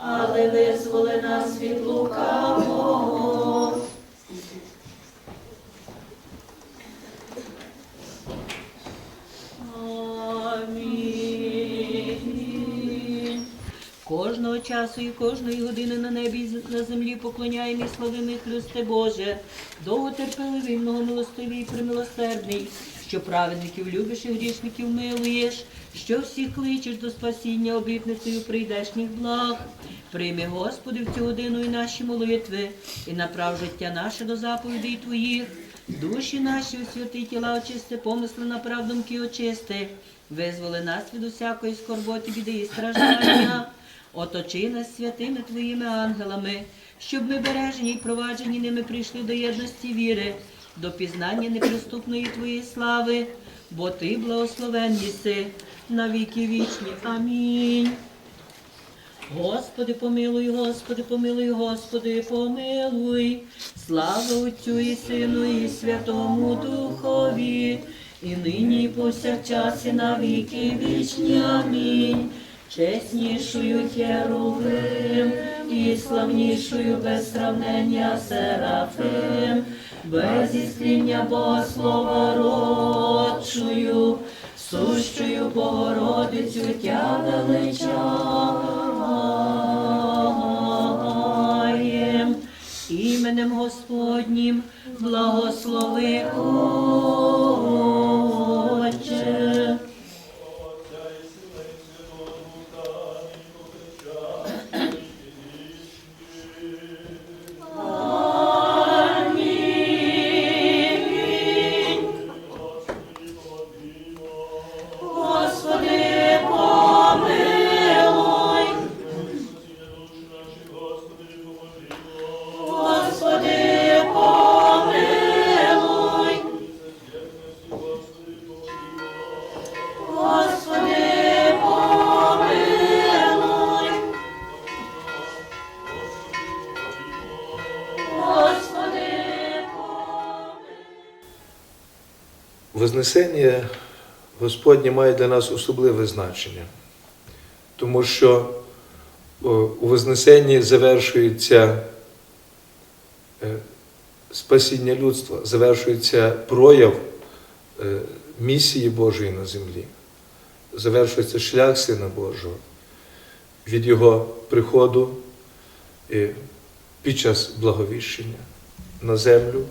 але визволи нас від лукавого. Кожного часу і кожної години на небі і на землі поклоняємо і славимо Христе Боже, довготерпеливий, многомилостивий і примилосердний, що праведників любиш і грішників милуєш, що всіх кличеш до спасіння обітницею прийдешніх благ. Прийми, Господи, в цю годину і наші молитви, і направ життя наше до заповідей Твоїх. Душі наші у святі тіла очисти, помисли на правдумки очисти, визволи нас від усякої скорботи, біди і страждання. Оточи нас святими Твоїми ангелами, щоб ми бережені й проваджені ними прийшли до єдності віри, до пізнання неприступної Твоєї слави, бо Ти благословен єси на віки вічні. Амінь. Господи, помилуй, Господи, помилуй, Господи, помилуй. Слава Отцю і Сину, і Святому Духові, і нині, і повсякчас, і на віки вічні. Амінь. Чеснішою Херувим і славнішою без сравнення Серафим, без іскріння Богослова родшою, сущою Богородицю тя величаєм. Іменем Господнім благослови Отче. Вознесення Господнє має для нас особливе значення, тому що у Вознесенні завершується е, спасіння людства, завершується прояв е, місії Божої на землі, завершується шлях Сина Божого від Його приходу е, під час благовіщення на землю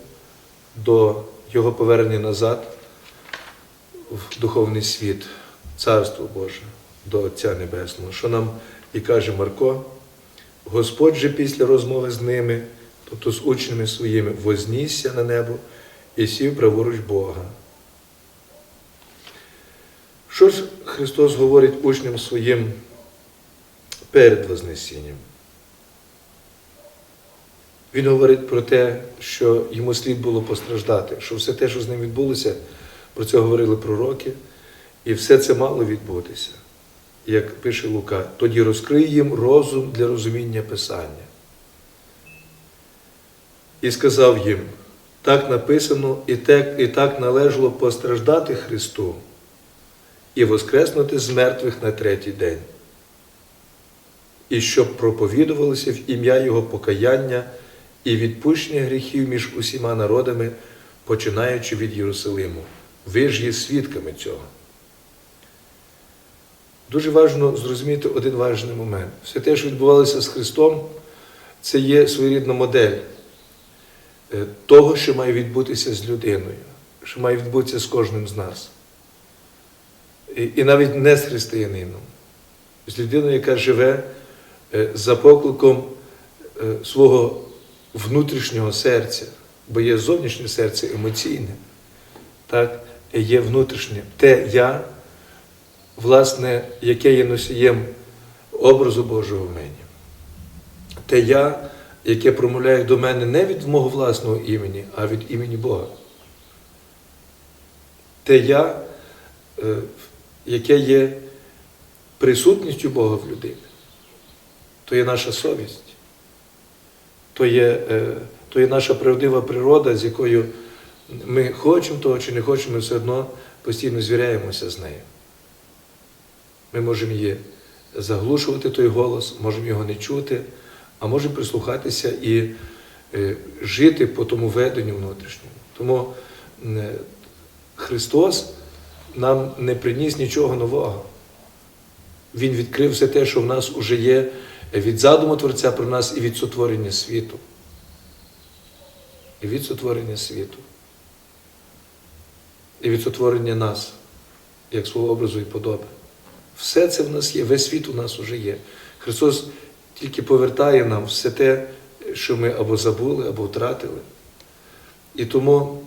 до Його повернення назад в духовний світ, Царство Боже, до Отця Небесного, що нам і каже Марко, Господь же після розмови з ними, тобто з учнями своїми, вознісся на небо і сів праворуч Бога. Що ж Христос говорить учням своїм перед Вознесінням? Він говорить про те, що йому слід було постраждати, що все те, що з ним відбулося, про це говорили пророки, і все це мало відбутися. Як пише Лука, тоді розкрий їм розум для розуміння Писання. І сказав їм, так написано, і так, і так належало постраждати Христу і воскреснути з мертвих на третій день, і щоб проповідувалося в ім'я Його покаяння і відпущення гріхів між усіма народами, починаючи від Єрусалиму. Ви ж є свідками цього. Дуже важливо зрозуміти один важний момент. Все те, що відбувалося з Христом, це є своєрідна модель е, того, що має відбутися з людиною, що має відбутися з кожним з нас. І, навіть не з християнином, з людиною, яка живе е, за покликом е, свого внутрішнього серця, бо є зовнішнє серце емоційне, так, є внутрішнє. Те я, власне, яке є носієм образу Божого в мені. Те я, яке промовляє до мене не від мого власного імені, а від імені Бога. Те я, е, яке є присутністю Бога в людині, то є наша совість, то є, е, то є наша правдива природа, з якою ми хочемо того чи не хочемо, ми все одно постійно звіряємося з нею. Ми можемо її заглушувати той голос, можемо його не чути, а можемо прислухатися і е, жити по тому веденню внутрішньому. Тому е, Христос нам не приніс нічого нового. Він відкрив все те, що в нас уже є від задуму Творця про нас і від сотворення світу. І від сотворення світу. І від сотворення нас, як свого образу і подоби. Все це в нас є, весь світ у нас уже є. Христос тільки повертає нам все те, що ми або забули, або втратили. І тому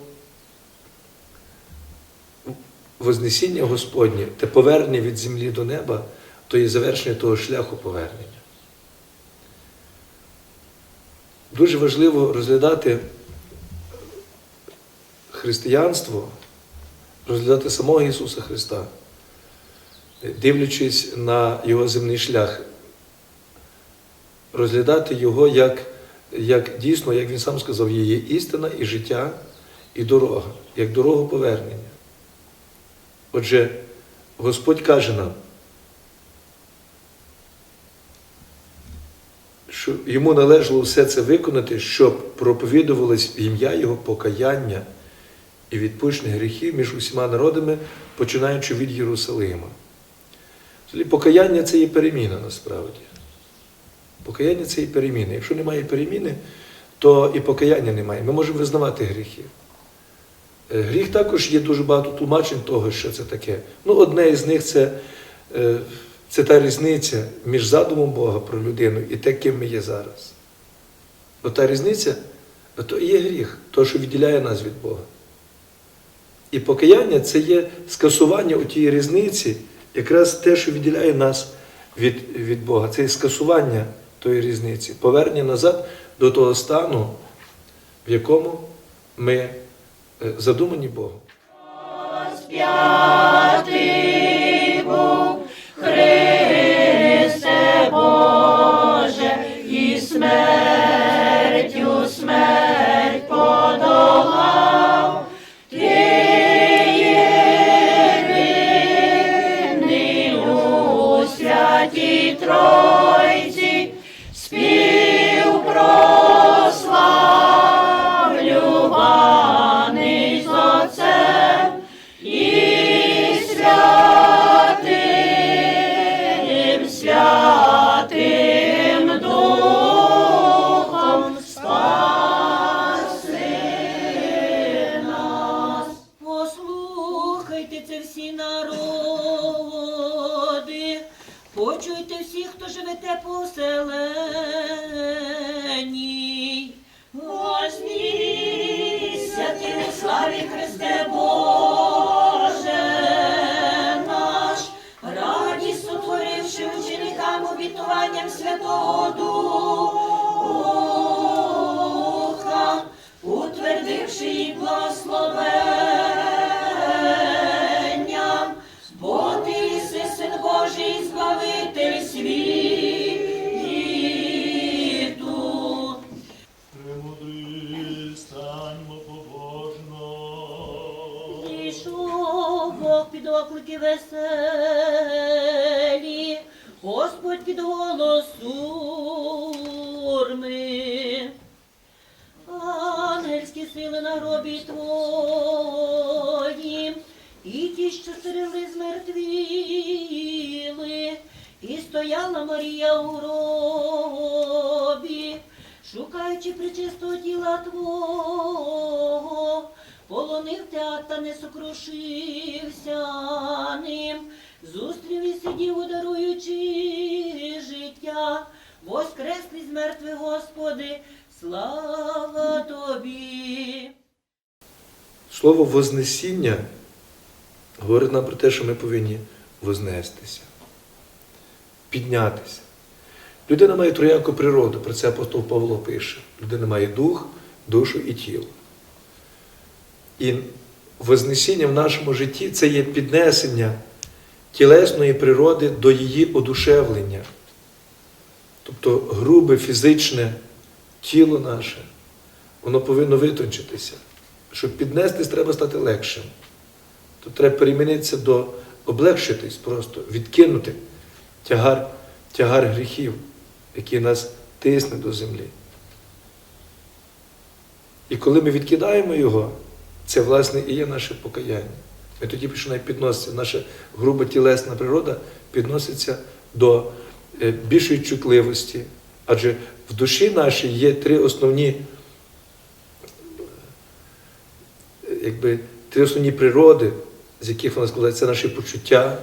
Вознесіння Господнє те повернення від землі до неба, то є завершення того шляху повернення. Дуже важливо розглядати християнство, розглядати самого Ісуса Христа, дивлячись на Його земний шлях, розглядати Його як, як дійсно, як Він сам сказав, є істина і життя, і дорога, як дорогу повернення. Отже, Господь каже нам, що йому належало все це виконати, щоб проповідувалось в ім'я Його покаяння і відпущення гріхів між усіма народами, починаючи від Єрусалима. Покаяння це є переміна насправді. Покаяння це є переміна. Якщо немає переміни, то і покаяння немає. Ми можемо визнавати гріхи. Е, Гріх також є дуже багато тлумачень того, що це таке. Ну, одне із них це, е, це та різниця між задумом Бога про людину і те, ким ми є зараз. Ота різниця то і є гріх, то, що відділяє нас від Бога. І покаяння це є скасування у тієї різниці, якраз те, що відділяє нас від, від Бога. Це є скасування тої різниці, повернення назад до того стану, в якому ми е, задумані Богом. Під оклики воскреслий з мертвих, Господи, слава Тобі. Слово Вознесіння говорить нам про те, що ми повинні вознестися, піднятися. Людина має трояку природу, про це апостол Павло пише. Людина має дух, душу і тіло. І Вознесіння в нашому житті це є піднесення тілесної природи до її одушевлення. Тобто грубе фізичне тіло наше, воно повинно витончитися. Щоб піднестись, треба стати легшим. То треба перемінитися до облегшитись просто, відкинути тягар, тягар гріхів, який нас тисне до землі. І коли ми відкидаємо його, це, власне, і є наше покаяння. Ми тоді починає підноситися, наша груба тілесна природа підноситься до більшої чутливості. Адже в душі нашій є три основні, е, якби, три основні природи, з яких вона складається. Це наші почуття,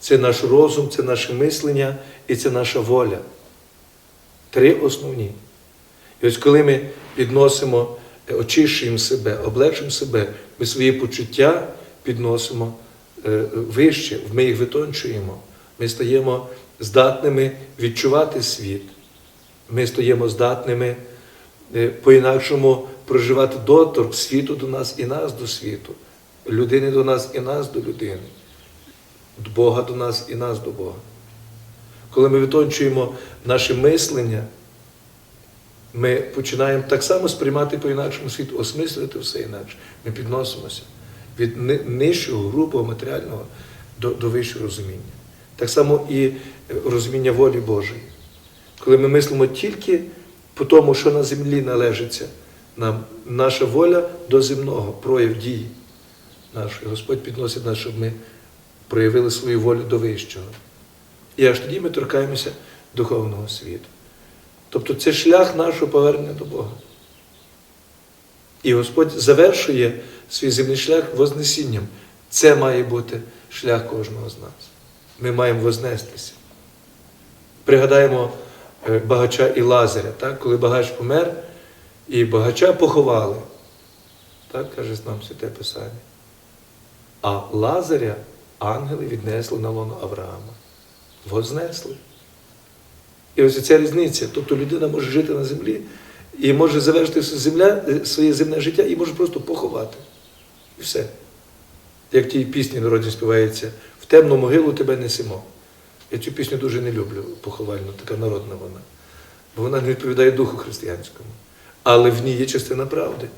це наш розум, це наше мислення і це наша воля. Три основні. І ось коли ми підносимо, е, очищуємо себе, облегшуємо себе, ми свої почуття підносимо е, вище, ми їх витончуємо. Ми стаємо здатними відчувати світ. Ми стаємо здатними е, по-інакшому проживати доторк світу до нас і нас до світу, людини до нас і нас до людини, Бога до нас і нас до Бога. Коли ми витончуємо наше мислення, ми починаємо так само сприймати по-інакшому світ, осмислювати все інакше. Ми підносимося від нижчого, грубого, матеріального до, до вищого розуміння. Так само і розуміння волі Божої. Коли ми мислимо тільки по тому, що на землі належиться нам, наша воля до земного, прояв дії нашої. Господь підносить нас, щоб ми проявили свою волю до вищого. І аж тоді ми торкаємося духовного світу. Тобто це шлях нашого повернення до Бога. І Господь завершує свій земний шлях Вознесінням. Це має бути шлях кожного з нас. Ми маємо вознестися. Пригадаємо е, багача і Лазаря, так? коли багач помер, і багача поховали. Так каже нам Святе Писання. А Лазаря ангели віднесли на лоно Авраама. Вознесли. І ось ця різниця. Тобто людина може жити на землі і може завершити земля, е, своє земне життя і може просто поховати. І все. Як тій пісні народні співається, в темну могилу тебе несемо. Я цю пісню дуже не люблю, поховальну, така народна вона. Бо вона не відповідає духу християнському. Але в ній є частина правди.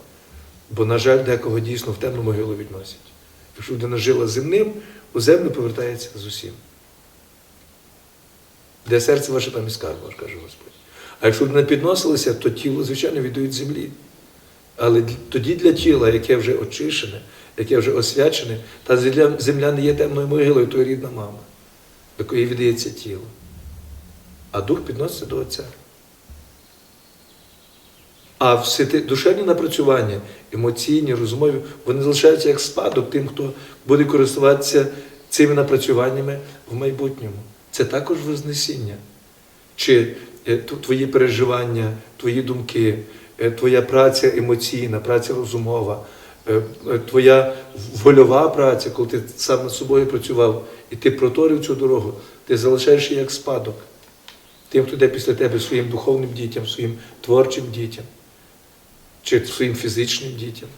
Бо, на жаль, декого дійсно в темну могилу відносять. Якщо людина жила земним, у землю повертається з усім. Де серце ваше там і скарб каже Господь. А якщо б не підносилися, то тіло, звичайно, віддають землі. Але тоді для тіла, яке вже очищене, яке вже освячене, та земля, не є темною могилою, то рідна мама, до якої віддається тіло. А дух підноситься до Отця. А всі ті душевні напрацювання, емоційні, розумові, вони залишаються як спадок тим, хто буде користуватися цими напрацюваннями в майбутньому. Це також вознесіння. Чи е, твої переживання, твої думки, е, твоя праця емоційна, праця розумова, твоя вольова праця, коли ти сам над собою працював, і ти проторив цю дорогу, ти залишаєш її як спадок тим, хто йде після тебе своїм духовним дітям, своїм творчим дітям, чи своїм фізичним дітям.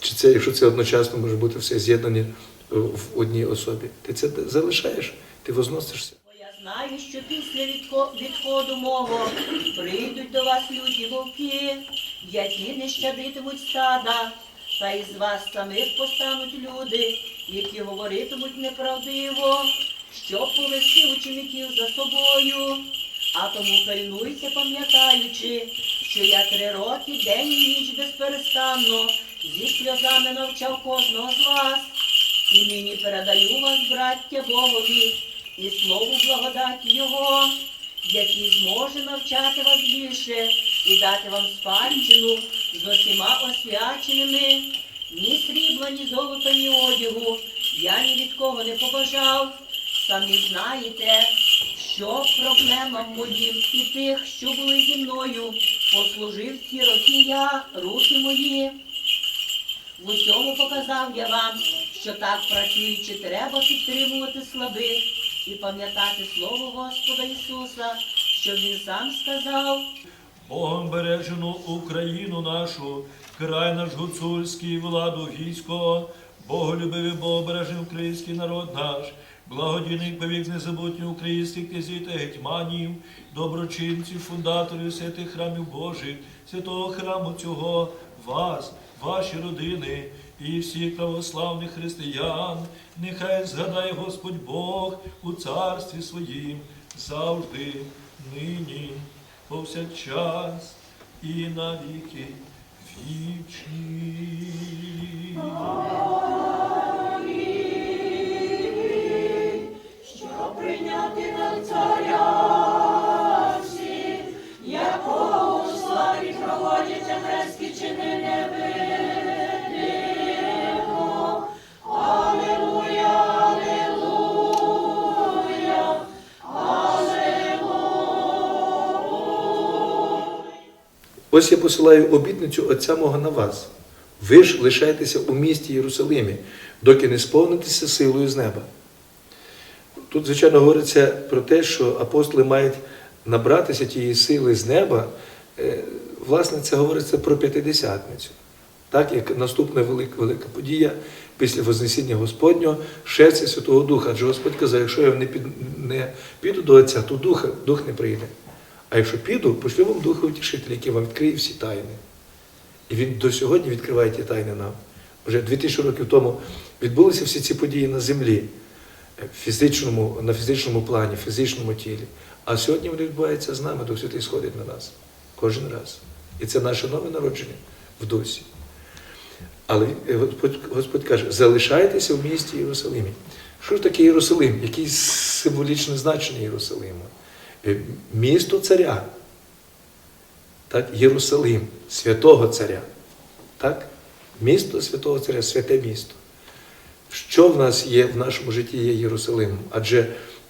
Чи це, якщо це одночасно може бути все з'єднані е, в одній особі, ти це залишаєш, ти возносишся. Я знаю, що після відхо- відходу мого прийдуть до вас люті вовки, які не щадитимуть стада, та із вас самих постануть люди, які говоритимуть неправдиво, щоб повести учеників за собою. А тому пильнуйся, пам'ятаючи, що я три роки день і ніч безперестанно зі сльозами навчав кожного з вас. І нині передаю вас, браття Богові, і слову благодаті Його, який зможе навчати вас більше і дати вам спадщину з усіма освяченими. Ні срібла, ні золота, ні одягу я ні від кого не побажав. Самі знаєте, що проблемам моїм і тих, що були зі мною, послужив ці роки я, руки мої. В усьому показав я вам, що так працюючи, треба підтримувати слабих і пам'ятати слово Господа Ісуса, що він сам сказав. Богом бережену Україну нашу, край наш гуцульський, владу військо, Боголюбивий Бог бережений український народ наш, благодійний повік незабутніх українських князів та гетьманів, доброчинців, фундаторів святих храмів Божих, святого храму цього, вас, ваші родини і всіх православних християн, нехай згадає Господь Бог у царстві своїм завжди, нині повсякчас і навіки вічні. Ось я посилаю обітницю Отця мого на вас. Ви ж лишайтеся у місті Єрусалимі, доки не сповнитеся силою з неба. Тут, звичайно, говориться про те, що апостоли мають набратися тієї сили з неба. Е, Власне, це говориться про п'ятидесятницю. Так, як наступна велика, велика подія після Вознесіння Господнього, шерця Святого Духа. Адже Господь казав, якщо я не, піду до Отця, то Дух, Дух не прийде. А якщо піду, пошлю вам Духа Утішителя, який вам відкриє всі тайни. І він до сьогодні відкриває ті тайни нам. Вже 2000 років тому відбулися всі ці події на землі, е, фізичному, на фізичному плані, фізичному тілі. А сьогодні вони відбуваються з нами, Дух Святий сходить на нас кожен раз. І це наше нове народження в дусі. Але Господь, Господь каже, залишайтеся в місті Єрусалимі. Що ж таке Єрусалим? Яке символічне значення Єрусалиму? Е, Місто царя. Так? Єрусалим, святого царя. Так? Місто святого царя, святе місто. Що в нас є в нашому житті є Єрусалимом? Адже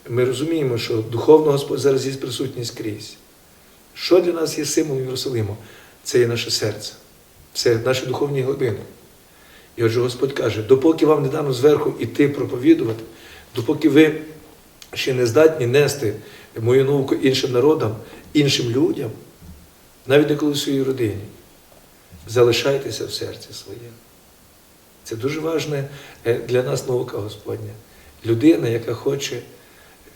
ми розуміємо, що духовно Господь зараз є присутній скрізь. Що для нас є символом Єрусалиму? Це є наше серце, це наші духовні глибини. І отже, Господь каже, допоки вам не дано зверху іти проповідувати, допоки ви ще не здатні нести мою науку іншим народам, іншим людям, навіть не коли в своїй родині, залишайтеся в серці своєму. Це дуже важне е, для нас наука Господня. Людина, яка хоче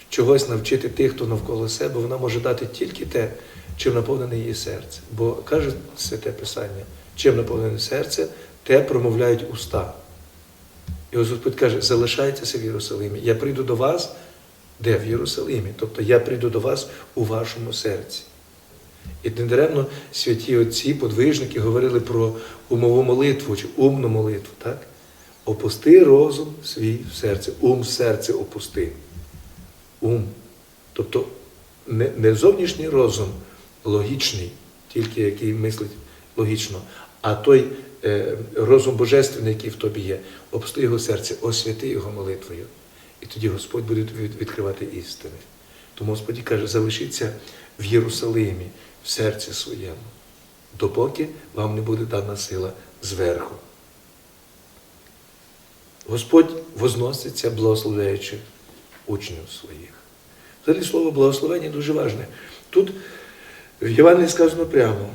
чогось навчити тих, хто навколо себе, вона може дати тільки те, чим наповнене її серце. Бо каже святе Писання, чим наповнене серце, те промовляють уста. І Господь каже, залишайтеся в Єрусалимі. Я прийду до вас, де в Єрусалимі. Тобто я прийду до вас у вашому серці. І недаремно святі отці, подвижники говорили про умову молитву чи умну молитву. так? Опусти розум свій в серце, ум в серце опусти. Ум. Тобто не, не зовнішній розум логічний, тільки який мислить логічно, а той е, розум божественний, який в тобі є, опусти його серце, освяти його молитвою. І тоді Господь буде відкривати істини. Тому Господь каже, залишіться в Єрусалимі, в серці своєму, допоки вам не буде дана сила зверху. Господь возноситься, благословляючи учнів своїх. Взагалі слово благословення дуже важне. Тут в Євангелії сказано прямо.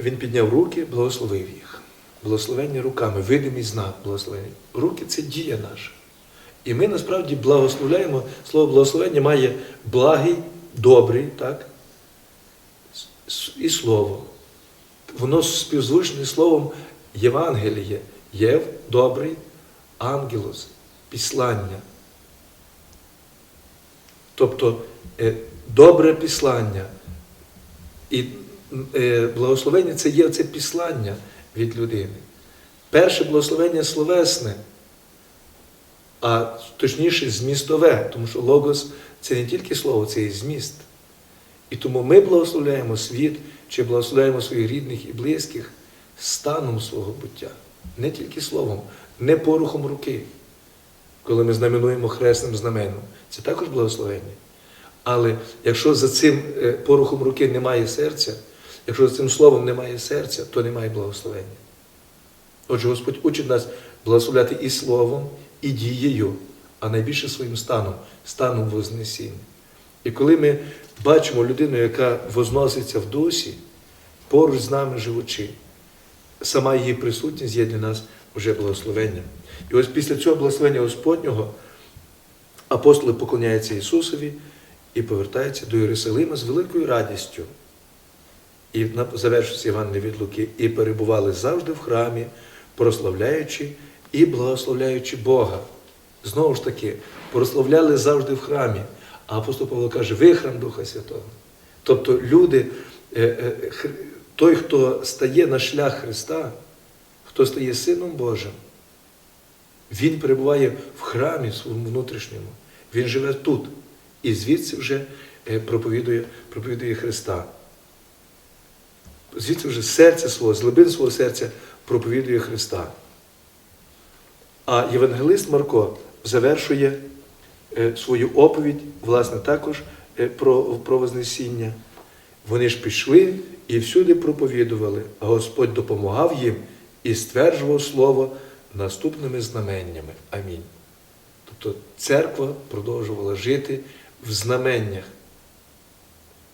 Він підняв руки, благословив їх. Благословення руками, видимий знак благословення. Руки це дія наша. І ми насправді благословляємо, слово благословення має благий, добрий, так? І слово. Воно співзвучне словом Євангеліє. Єв, добрий, ангелос, післання. Тобто е, добре післання. І е, благословення це є це післання від людини. Перше благословення словесне, а точніше змістове, тому що логос це не тільки слово, це і зміст. І тому ми благословляємо світ чи благословляємо своїх рідних і близьких станом свого буття, не тільки словом, не порухом руки, коли ми знаменуємо хресним знаменом. Це також благословення. Але якщо за цим е, порухом руки немає серця, якщо за цим словом немає серця, то немає благословення. Отже, Господь учить нас благословляти і словом, і дією, а найбільше своїм станом, станом Вознесіння. І коли ми бачимо людину, яка возноситься в дусі, поруч з нами живучи. Сама її присутність є для нас вже благословенням. І ось після цього благословення Господнього апостоли поклоняються Ісусові і повертаються до Єрусалима з великою радістю. І завершується Іван від Луки, і перебували завжди в храмі, прославляючи і благословляючи Бога. Знову ж таки, прославляли завжди в храмі. А апостол Павло каже, ви храм Духа Святого. Тобто люди, е, е, той, хто стає на шлях Христа, хто стає Сином Божим, він перебуває в храмі своєму внутрішньому. Він живе тут. І звідси вже е, проповідує, проповідує Христа. Звідси вже з серця свого, з глибин свого серця проповідує Христа. А євангелист Марко завершує е, свою оповідь, власне, також е, про, про Вознесіння. Вони ж пішли і всюди проповідували, а Господь допомагав їм і стверджував слово наступними знаменнями. Амінь. Тобто церква продовжувала жити в знаменнях,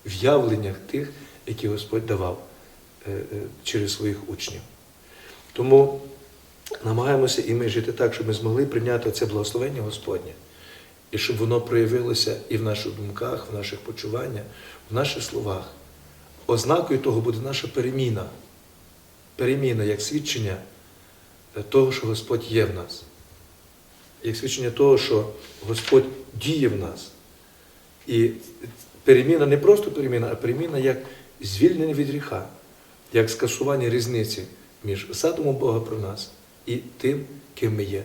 в явленнях тих, які Господь давав е, через своїх учнів. Тому намагаємося і ми жити так, щоб ми змогли прийняти це благословення Господнє, і щоб воно проявилося і в наших думках, в наших почуваннях, в наших словах. Ознакою того буде наша переміна. Переміна як свідчення е, того, що Господь є в нас. Як свідчення того, що Господь діє в нас. І переміна не просто переміна, а переміна як звільнення від гріха, як скасування різниці між задумом Бога про нас і тим, ким ми є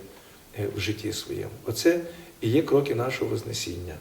е, в житті своєму. Оце і є кроки нашого Вознесіння.